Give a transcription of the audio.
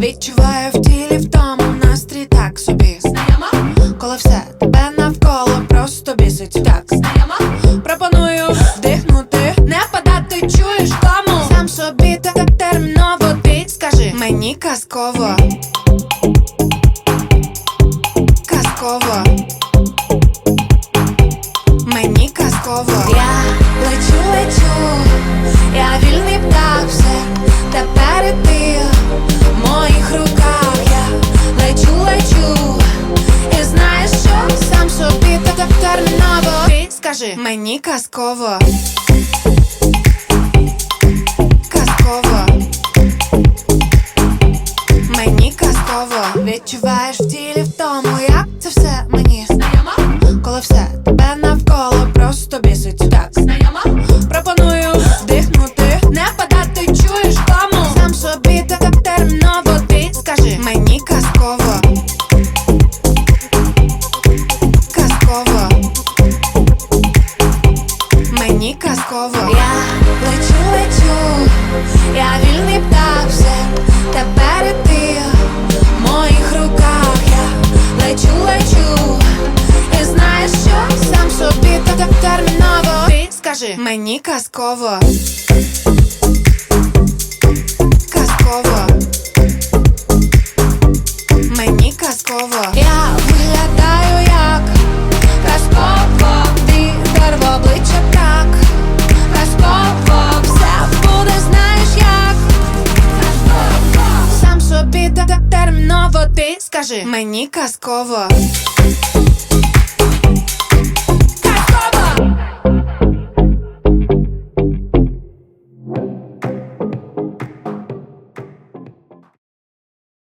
Відчуваю в тілі в тому настрій так собі. Знайомо? Коли все тебе навколо просто бісить. Так. Знайомо? Пропоную вдихнути, не падати, чуєш тому Сам собі так терміново підскажи. Мені казково. Казково. Скажи Мені казково. Казково. Мені казково. Відчуваєш в тілі в тому, як це все мені знайомо? Коли все тебе навколо просто бісить. Так, знайома Пропоную вдихнути, не падати, чуєш кому? Сам собі так терміново ти скажи. Мені Казково Мені казково. Я лечу, лечу, я вільний птах все. Тепер і ти в моїх руках. Я лечу, лечу. І знаєш що? Сам собі так так терміново. Ти скажи. Мені казково. Казково. Мені казково. Я Терміново ти скажи Мені казково